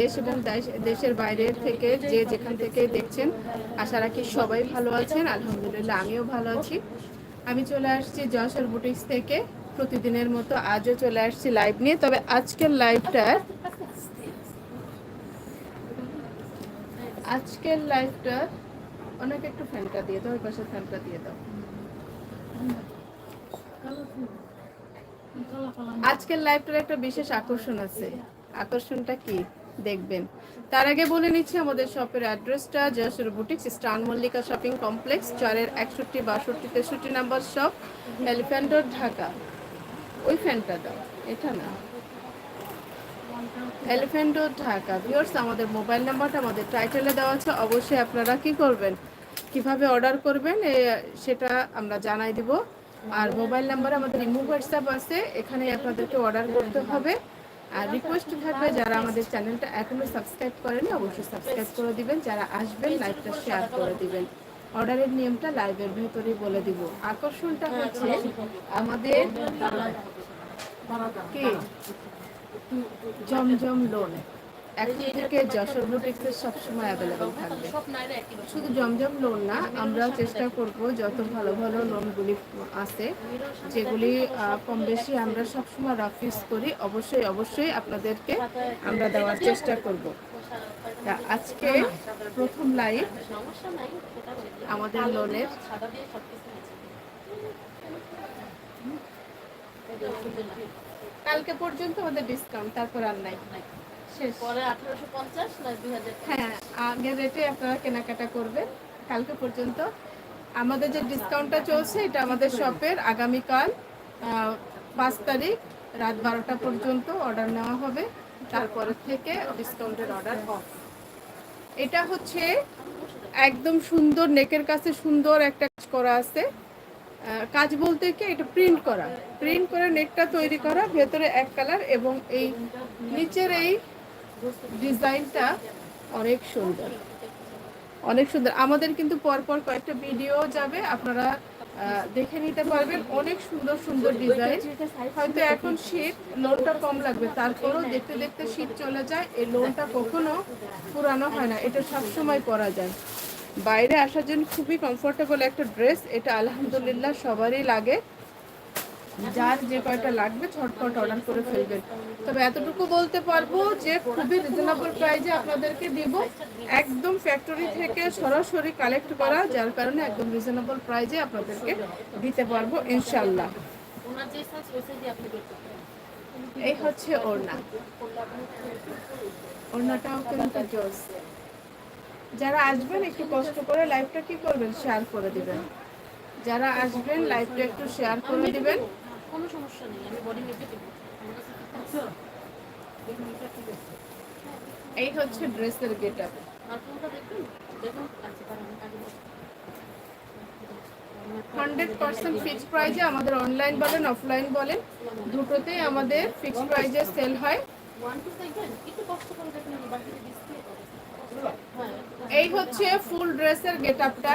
দেশ এবং দেশের বাইরের থেকে যে যেখান থেকে দেখছেন, আশা রাখি সবাই ভালো আছেন, আলহামদুলিল্লাহ আমিও ভালো আছি। আমি চলে আসছি যশোর বুটিক্স থেকে। প্রতিদিনের মতো আজও চলে আসছি লাইভ নিয়ে, তবে আজকের লাইভটার আজকের লাইভটা অনেক একটু ফ্যানটা দিয়ে দাও, ওই পাশে ফ্যানটা দিয়ে দাও। আজকের লাইভটার একটা বিশেষ আকর্ষণ আছে। আকর্ষণটা কি? দেখবেন। তার আগে বলে নিচ্ছি আমাদের শপের অ্যাড্রেসটা, যশোর বুটিক্স, স্টান মল্লিকা শপিং কমপ্লেক্স, চারের একষট্টি, বাষট্টি, তেষট্টি নাম্বার শপ, এলিফ্যান্ট ঢাকা। ওই ফ্যানটা দাও, এটা না। এলিফ্যান্ট ঢাকা। ভিওর্স আমাদের মোবাইল নাম্বারটা, আমাদের টাইটেলে দেওয়া আছে। অবশ্যই আপনারা কি করবেন? কীভাবে অর্ডার করবেন সেটা আমরা জানাই দিব। আর মোবাইল নাম্বার আমাদের ইমো, হোয়াটসঅ্যাপ আছে। এখানে আপনাদেরকে অর্ডার করতে হবে। আর রিকোয়েস্ট থাকবে যারা আমাদের চ্যানেলটা এখনও সাবস্ক্রাইব করেনি, অবশ্যই সাবস্ক্রাইব করে দিবেন। যারা আসবেন লাইভটা শেয়ার করে দিবেন। অর্ডারের নিয়মটা লাইভের ভেতরেই বলে দিব। আকর্ষণটা হচ্ছে আমাদের কি? জমজম লোন এখন থেকে যশোর বুটিক্সের সবসময় অ্যাভেলেবেল থাকবে। শুধু জমজম লোন না আমরা চেষ্টা করব যত ভালো ভালো লোনগুলি আছে, যেগুলি কম বেশি আমরা সবসময় রাফিস করি, অবশ্যই অবশ্যই আপনাদেরকে আমরা দেওয়ার চেষ্টা করব। তা আজকে প্রথম লাইভ আমাদের লোনের কালকে পর্যন্ত আমাদের ডিসকাউন্ট তারপর আর নাই। পরে আঠারোশো পঞ্চাশ না দুই হাজার হ্যাঁ আগের রেটে আপনারা কেনাকাটা করবেন। কালকে পর্যন্ত। আমাদের যে ডিসকাউন্টটা চলছে এটা আমাদের শপের আগামীকাল পাঁচ তারিখ রাত বারোটা পর্যন্ত অর্ডার নেওয়া হবে। তারপরে থেকে ডিসকাউন্টের অর্ডার অফ এটা হচ্ছে একদম সুন্দর নেকের কাছে সুন্দর একটা কাজ করা আছে। কাজ বলতে কি এটা প্রিন্ট করা। প্রিন্ট করে নেকটা তৈরি করা ভেতরে এক কালার এবং এই নিচের এই ডিজাইনটা অনেক সুন্দর। অনেক সুন্দর। আমাদের কিন্তু পরপর কয়েকটা ভিডিও যাবে, আপনারা দেখে নিতে পারবেন। অনেক সুন্দর সুন্দর ডিজাইন হয়তো এখন শীত লোনটা কম লাগবে, তারপরেও দেখতে দেখতে শীত চলে যায়। এই লোনটা কখনো পুরানো হয় না। এটা সব সময় পরা যায়। বাইরে আসার জন্য খুবই কমফোর্টেবল একটা ড্রেস এটা আলহামদুলিল্লাহ সবারই লাগে। যার যে কয়টা লাগবে ছটফট অর্ডার করে ফেলবেন। তবে এতটুকু বলতে পারব যে খুবই রিজনেবল প্রাইজে আপনাদেরকে দিব। একদম ফ্যাক্টরি থেকে সরাসরি কালেক্ট করা, যার কারণে একদম রিজনেবল প্রাইজে আপনাদেরকে দিতে পারব ইনশাল্লাহ এই হচ্ছে ওড়না। ওড়নাটাও কিন্তু জোস। যারা আসবেন একটু কষ্ট করে লাইভটা কি করবেন? শেয়ার করে দিবেন। যারা আসবেন লাইভটা একটু শেয়ার করে দিবেন। কোনো সমস্যা নেই আমি বডি মেপে দেবো আমার কাছে ঠিক আছে। এই হচ্ছে ড্রেসের গেট আপ আর কোনটা দেখবেন দেখুন আচ্ছা কারণ আগে। হান্ড্রেড পার্সেন্ট ফিক্সড প্রাইজে আমাদের অনলাইন বলেন অফলাইন বলেন দুটোতেই আমাদের ফিক্সড প্রাইজে সেল হয়। ওয়ান টু দেখবেন একটু কষ্ট করে দেখুন আমি বাকিটা ডিসপ্লে হ্যাঁ এই হচ্ছে ফুল ড্রেসের গেট আপটা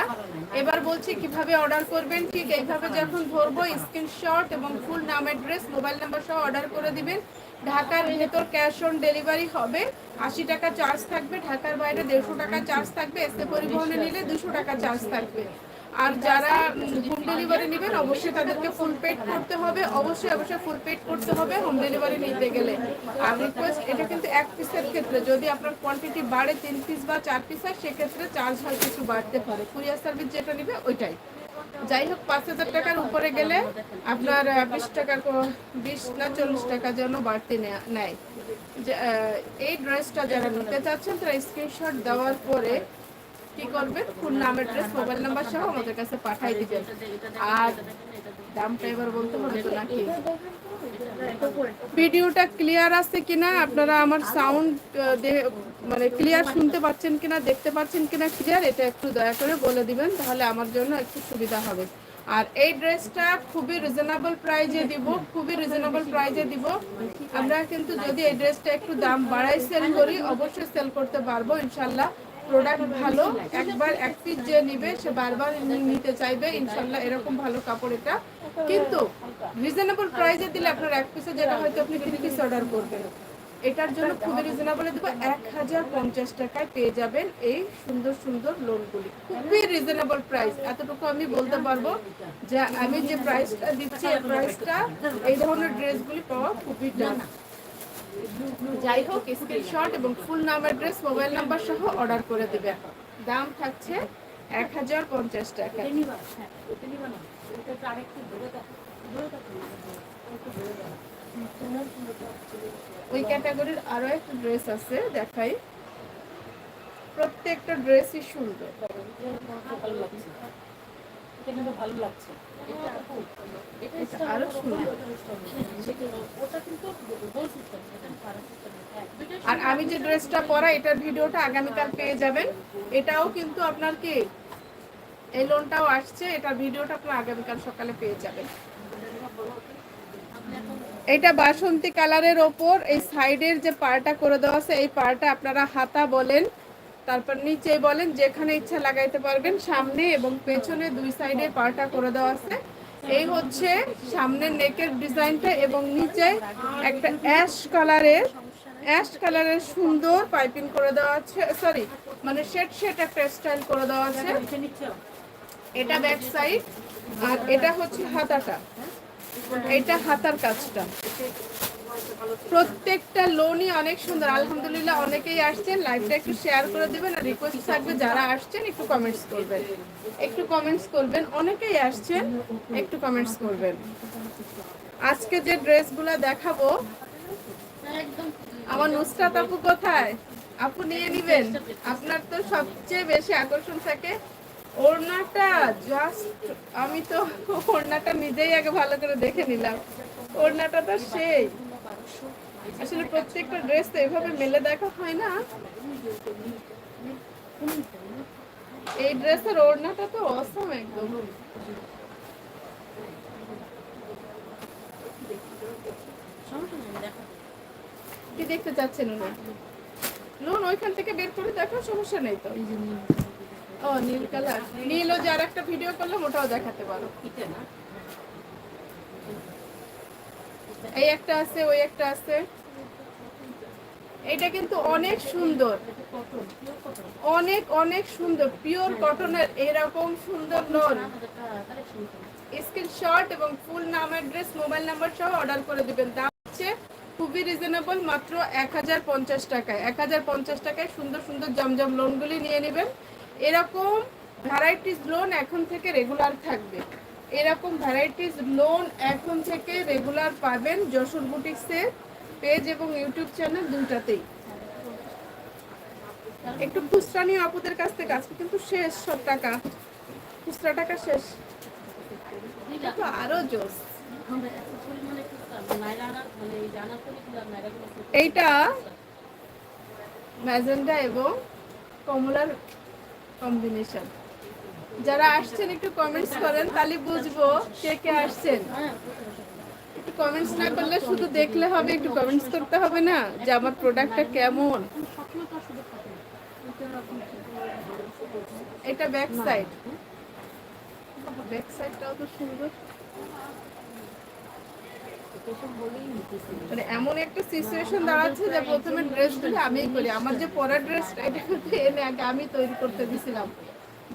এবার বলছি কীভাবে অর্ডার করবেন, ঠিক এইভাবে যখন ধরবো, স্ক্রিনশট এবং ফুল নামের ড্রেস, মোবাইল নাম্বার সহ অর্ডার করে দিবেন। ঢাকার ভেতর ক্যাশ অন ডেলিভারি হবে, আশি টাকা চার্জ থাকবে, ঢাকার বাইরে দেড়শো টাকা চার্জ থাকবে এসে পরিবহনে নিলে দুশো টাকা চার্জ থাকবে। আর যারা হোম ডেলিভারি নেবেন, অবশ্যই তাদেরকে ফুল পেড করতে হবে। অবশ্যই অবশ্যই ফুল পেড করতে হবে হোম ডেলিভারি নিতে গেলে। আর রিকোয়েস্ট এটা কিন্তু এক পিসের ক্ষেত্রে। যদি আপনার কোয়ান্টিটি বাড়ে তিন পিস বা চার পিস হয়, সেক্ষেত্রে চার্জ হয়তো কিছু বাড়তে পারে। কুরিয়ার সার্ভিস যেটা নেবে, ওইটাই। যাই হোক, পাঁচ হাজার টাকার উপরে গেলে আপনার বিশ টাকা বিশ না চল্লিশ টাকা যেন বাড়তি নেয়া- এই ড্রেসটা যারা নিতে চাচ্ছেন, তারা স্ক্রিনশট দেওয়ার পরে কি করবেন ফুল নাম মোবাইল নাম্বার সহ আমাদের কাছে পাঠাই দিবেন। আর দামটা এবার বলতে হবে তো নাকি? ভিডিওটা ক্লিয়ার আছে কিনা? আপনারা আমার সাউন্ড মানে ক্লিয়ার শুনতে পাচ্ছেন কিনা, দেখতে পাচ্ছেন কিনা ক্লিয়ার এটা একটু দয়া করে বলে দিবেন, তাহলে আমার জন্য একটু সুবিধা হবে। আর এই ড্রেসটা খুবই রিজনেবল প্রাইজে দিব, খুবই রিজনেবল প্রাইজে দিব। আমরা কিন্তু যদি এই ড্রেসটা একটু দাম বাড়াই সেল করি, অবশ্যই সেল করতে পারব, ইনশাল্লাহ। প্রোডাক্ট ভালো, একবার এক পিস যে নিবে, সে বারবার নিতে চাইবে, ইনশাল্লাহ এরকম ভালো কাপড় এটা। কিন্তু রিজনেবল প্রাইসে দিলে আপনার এক পিসে যেটা হয়তো আপনি তিন পিস অর্ডার করবেন, এটার জন্য খুবই রিজনেবল দেবো। এক হাজার পঞ্চাশ টাকায় পেয়ে যাবেন এই সুন্দর সুন্দর লোনগুলি খুবই রিজনেবল প্রাইস এতটুকু আমি বলতে পারব যে আমি যে প্রাইসটা দিচ্ছি, এই প্রাইসটা এই ধরনের ড্রেসগুলি পাওয়া খুবই টান যাই হোক স্ক্রিনশট এবং ফুল নাম অ্যাড্রেস মোবাইল নাম্বার সহ অর্ডার করে দেবেন দাম থাকছে এক হাজার পঞ্চাশ টাকা। ওই ক্যাটাগরির আরও একটা ড্রেস আছে, দেখাই। প্রত্যেকটা ড্রেসই সুন্দর। কিন্তু ভালো লাগছে। দুইটা আর আমি যে ড্রেসটা পরা এটার ভিডিওটা আগামীকাল পেয়ে যাবেন। এটাও কিন্তু আপনার কি এই লোনটাও আসছে এটার ভিডিওটা আপনার আগামীকাল সকালে পেয়ে যাবেন। এটা বাসন্তী কালারের ওপর এই সাইডের যে পাড়টা করে দেওয়া আছে এই পাড়টা আপনারা হাতা বলেন। তারপর নিচে বলেন, যেখানে ইচ্ছা লাগাইতে পারবেন, সামনে এবং পেছনে দুই সাইডে পাটা করে দেওয়া আছে। এই হচ্ছে সামনের নেকের ডিজাইনটা এবং নিচে একটা অ্যাশ কালারের অ্যাশ কালারের সুন্দর পাইপিং করে দেওয়া আছে সরি মানে শেড শেড একটা স্টাইল করে দেওয়া আছে। এটা ব্যাক সাইড, আর এটা হচ্ছে হাতাটা। এটা হাতার কাজটা। প্রত্যেকটা লোনই অনেক সুন্দর। আলহামদুলিল্লাহ অনেকেই আসছেন লাইভটা একটু শেয়ার করে দেবেন আর রিকোয়েস্ট থাকবে যারা আসছেন, একটু কমেন্টস করবেন। একটু কমেন্টস করবেন। অনেকেই আসছেন, একটু কমেন্টস করবেন। আজকে যে ড্রেসগুলো দেখাবো, আমার নুসরাত আপু কোথায়? আপু নিয়ে নিবেন। আপনার তো সবচেয়ে বেশি আকর্ষণ থাকে ওড়নাটা। জাস্ট আমি তো ওড়নাটা নিজেই আগে ভালো করে দেখে নিলাম। ওড়নাটা তো সেই। আসলে প্রত্যেকটা ড্রেস তো এভাবে মেলে দেখা হয় না। এই ড্রেসের ওড়নাটা তো অসম একদম। কি দেখতে চাচ্ছেন উনি? লোন ওইখান থেকে বের করে দেখো সমস্যা নেই তো। ও নীল কালার। নীল ও যার একটা ভিডিও করলাম ওটাও দেখাতে পারো। না? এই একটা আছে, ওই একটা আছে। এটা কিন্তু অনেক সুন্দর। অনেক অনেক সুন্দর। পিওর কটনের এরকম সুন্দর কালেকশন স্ক্রিনশট এবং ফুল নাম অ্যাড্রেস মোবাইল নাম্বার সহ অর্ডার করে দিবেন। দাম হচ্ছে খুবই রিজনেবল মাত্র এক হাজার পঞ্চাশ টাকায়। এক হাজার পঞ্চাশ টাকায় সুন্দর সুন্দর, জমজম লোনগুলি নিয়ে নেবেন। এরকম ভ্যারাইটিস লোন এখন থেকে রেগুলার থাকবে। এরকম ভ্যারাইটিস লোন এখন থেকে রেগুলার পাবেন যশোর বুটিক্সের পেজ এবং ইউটিউব চ্যানেল দুটাতেই একটু খুচরা নিয়ে আপুদের কাছ থেকে আজকে কিন্তু শেষ সব টাকা। খুচরা টাকা শেষ। আরও জোস। এইটা ম্যাজেন্ডা এবং কমলার কম্বিনেশন যারা আসছেন, একটু কমেন্টস করেন, তাহলে বুঝব কে কে আসছেন। একটু কমেন্টস না করলে শুধু দেখলে হবে, একটু কমেন্টস করতে হবে না, যে আমার প্রোডাক্টটা কেমন। এটা ব্যাক সাইড ব্যাক সাইডটাও তো সুন্দর। মানে এমন একটা সিচুয়েশন দাঁড়াচ্ছে যে প্রথমে ড্রেসগুলো আমিই করি। আমার যে পরার ড্রেসটা এটা এনে আগে আমি তৈরি করতে দিছিলাম।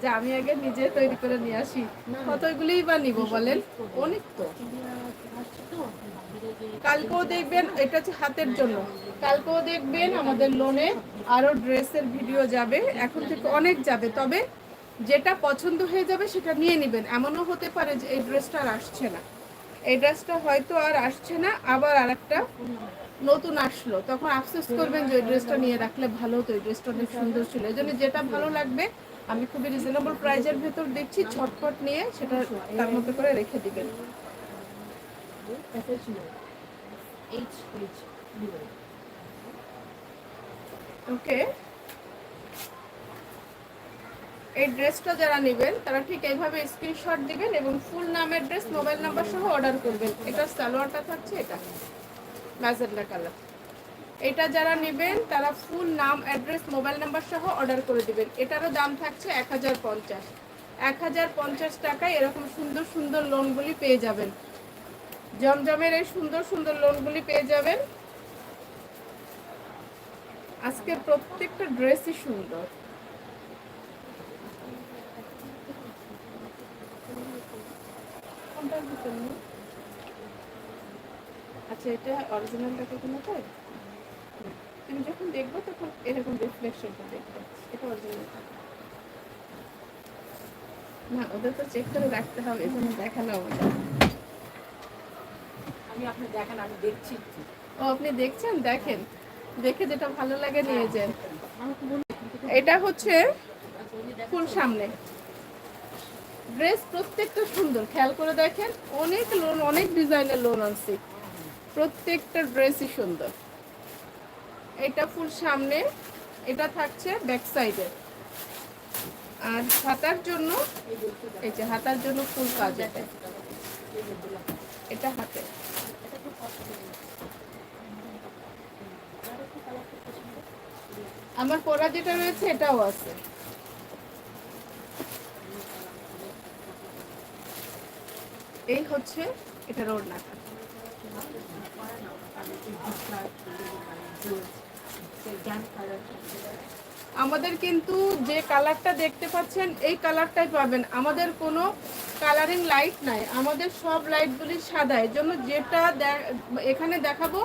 যে আমি আগে নিজে তৈরি করে নিয়ে আসি। কতগুলিই বা নিব বলেন? অনেক তো। কালকেও দেখবেন, এটা হচ্ছে হাতের জন্য। কালকেও দেখবেন আমাদের লোনে আরও ড্রেসের ভিডিও যাবে। এখন থেকে অনেক যাবে। তবে যেটা পছন্দ হয়ে যাবে সেটা নিয়ে নেবেন। এমনও হতে পারে যে এই ড্রেসটা আর আসছে না। এই ড্রেসটা হয়তো আর আসছে না, আবার আরেকটা নতুন আসলো। তখন আফসোস করবেন যে ওই ড্রেসটা নিয়ে রাখলে ভালো হতো ওই ড্রেসটা অনেক সুন্দর ছিল। এই যেটা ভালো লাগবে আমি খুবই রিজনেবল প্রাইজের ভেতর দেখছি, ছটফট নিয়ে সেটা তার মতো করে রেখে দিবেন। ওকে এই ড্রেসটা যারা নেবেন, তারা ঠিক এইভাবে স্ক্রিনশট দিবেন এবং ফুল নামের ড্রেস মোবাইল নাম্বার সহ অর্ডার করবেন। এটা সালোয়ারটা থাকছে, এটা ম্যাজেন্ডা কালার এটা যারা নেবেন, তারা ফুল নাম অ্যাড্রেস মোবাইল নাম্বার সহ অর্ডার করে দিবেন। এটারও দাম থাকছে এক হাজার পঞ্চাশ। এক হাজার পঞ্চাশ টাকায় এরকম সুন্দর সুন্দর লোনগুলি পেয়ে যাবেন। জমজমের এই সুন্দর সুন্দর লোনগুলি পেয়ে যাবেন। আজকে প্রত্যেকটা ড্রেসই সুন্দর? আচ্ছা এটা অরিজিনালটাকে কোনো তাই? তুমি যখন দেখব তখন এরকম রিফ্লেকশনটা দেখবে। এটা অরিজিনাল না ওদের তো চেক করে রাখতে হবে এজন্য দেখানো। আমি আপনি দেখেন আমি দেখছি। ও আপনি দেখছেন? দেখেন। দেখে যেটা ভালো লাগে নিয়ে যান। এটা হচ্ছে ফুল সামনে। ড্রেস প্রত্যেকটা সুন্দর। খেয়াল করে দেখেন অনেক লোন অনেক ডিজাইনের লোন আনছি। প্রত্যেকটা ড্রেসই সুন্দর। এটা ফুল সামনে, এটা থাকছে ব্যাক সাইডে আর হাতার জন্য, এই যে হাতার জন্য ফুল কাজ এটা। এটা হাতে। আমার পরা যেটা রয়েছে, এটাও আছে। এই হচ্ছে এটা রোড নাকা আমাদের কিন্তু যে কালারটা দেখতে পাচ্ছেন, এই কালারটাই পাবেন। আমাদের কোনো কালারিং লাইট নাই। আমাদের সব লাইটগুলি সাদা। এর জন্য যেটা এখানে দেখাবো,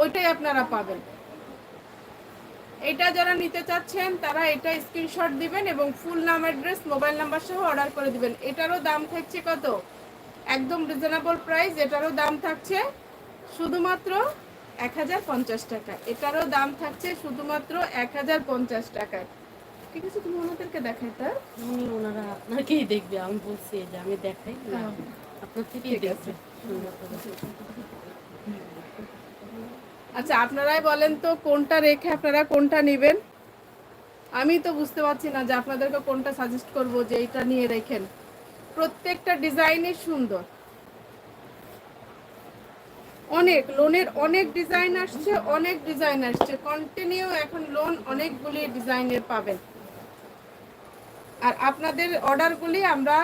ওইটাই আপনারা পাবেন। এটা যারা নিতে চাচ্ছেন, তারা এটা স্ক্রিনশট দিবেন এবং ফুল নাম অ্যাড্রেস মোবাইল নাম্বার সহ অর্ডার করে দিবেন। এটারও দাম থাকছে কত? একদম রিজনেবল প্রাইস এটারও দাম থাকছে শুধুমাত্র এক হাজার পঞ্চাশ টাকা। এটারও দাম থাকছে শুধুমাত্র এক হাজার পঞ্চাশ টাকায় ঠিক আছে তুমি ওনাদেরকে দেখাই তার উনি ওনারা আপনাকেই দেখবে আমি বলছি যে আমি দেখাই হ্যাঁ। আপনার থেকেই। আচ্ছা আপনারাই বলেন তো কোনটা রেখে আপনারা কোনটা নেবেন? আমি তো বুঝতে পারছি না যে আপনাদেরকে কোনটা সাজেস্ট করব যে এটা নিয়ে রেখেন। প্রত্যেকটা ডিজাইনই সুন্দর। অনেক লোনের অনেক ডিজাইন আসছে, অনেক ডিজাইন আসছে। কন্টিনিউ এখন লোন অনেকগুলি ডিজাইনের পাবেন। আর আপনাদের অর্ডারগুলি আমরা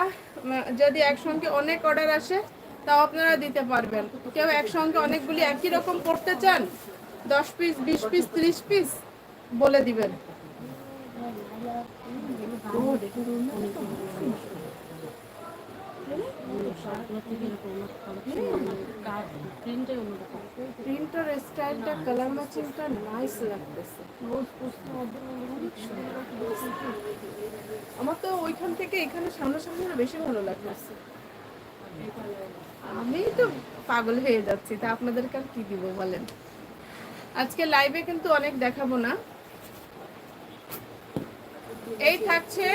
যদি একসঙ্গে অনেক অর্ডার আসে, তাও আপনারা দিতে পারবেন। কেউ একসঙ্গে অনেকগুলি একই রকম করতে চান, দশ পিস বিশ পিস ত্রিশ পিস বলে দিবেন আপনার থেকে এরকম আমার collection, আমার কাজ, print-টাই অন্যরকম। প্রিন্টার স্টাইলটা কালার ম্যাচিংটা নাইস লাগতেছে আমার তো ওইখান থেকে এখানে সামনাসামনি বেশি ভালো লাগতেছে। আমি তো পাগল হয়ে যাচ্ছি, তা আপনাদেরকে আর কি দিব বলেন? আজকে লাইভে কিন্তু অনেক দেখাবো না। এই থাকছে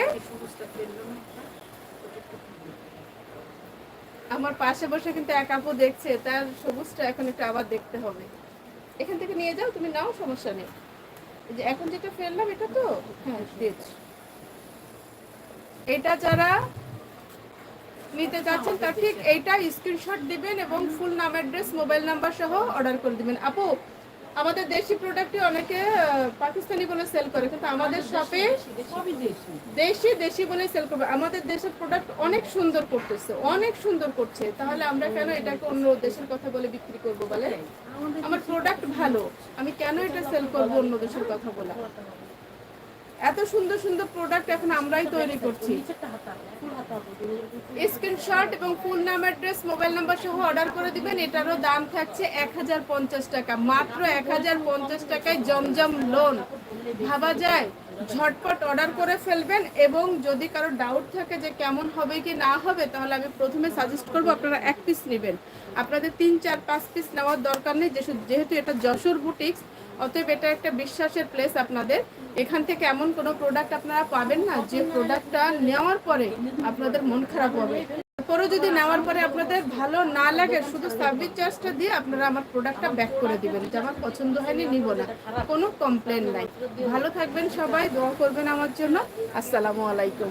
আমার পাশে বসে কিন্তু এক আপু দেখছে, তার সবুজটা এখন একটু আবার দেখতে হবে। এখান থেকে নিয়ে যাও, তুমি নাও, সমস্যা নেই। যে এখন যেটা ফেললাম, এটা তো? হ্যাঁ দিয়েছ। এটা যারা নিতে চাচ্ছেন তার ঠিক এইটা স্ক্রিনশট দিবেন এবং ফুল নাম অ্যাড্রেস মোবাইল নাম্বার সহ অর্ডার করে দিবেন। আপু আমাদের দেশি প্রোডাক্টই অনেকে পাকিস্তানি বলে সেল করে, কিন্তু আমাদের শপে। দেশি দেশি বলে সেল করবে। আমাদের দেশের প্রোডাক্ট অনেক সুন্দর করতেছে, অনেক সুন্দর করছে। তাহলে আমরা কেন এটাকে অন্য দেশের কথা বলে বিক্রি করব বলে আমার প্রোডাক্ট ভালো, আমি কেন এটা সেল করব অন্য দেশের কথা বলে? এত সুন্দর সুন্দর প্রোডাক্ট এখন আমরাই তৈরি করছি। স্ক্রিনশট এবং ফুল নাম অ্যাড্রেস মোবাইল নাম্বার সহ অর্ডার করে দিবেন, এটারও দাম থাকছে এক হাজার পঞ্চাশ টাকা। মাত্র এক হাজার পঞ্চাশ টাকায় জমজম লোন ভাবা যায়, ঝটপট অর্ডার করে ফেলবেন এবং যদি কারও ডাউট থাকে যে কেমন হবে কি না হবে, তাহলে আমি প্রথমে সাজেস্ট করব আপনারা এক পিস নেবেন। আপনাদের তিন, চার, পাঁচ পিস নেওয়ার দরকার নেই যেহেতু এটা যশোর বুটিক্স অতএব এটা একটা বিশ্বাসের প্লেস আপনাদের। এখান থেকে এমন কোনো প্রোডাক্ট আপনারা পাবেন না, যে প্রোডাক্টটা নেওয়ার পরে আপনাদের মন খারাপ হবে। তারপরেও যদি নেওয়ার পরে আপনাদের ভালো না লাগে, শুধু সার্ভিস চার্জটা দিয়ে আপনারা আমার প্রোডাক্টটা ব্যাক করে দিবেন, যে আমার পছন্দ হয়নি, নিব না। কোনো কমপ্লেন নাই। ভালো থাকবেন সবাই, দোয়া করবেন আমার জন্য। আসসালামু আলাইকুম।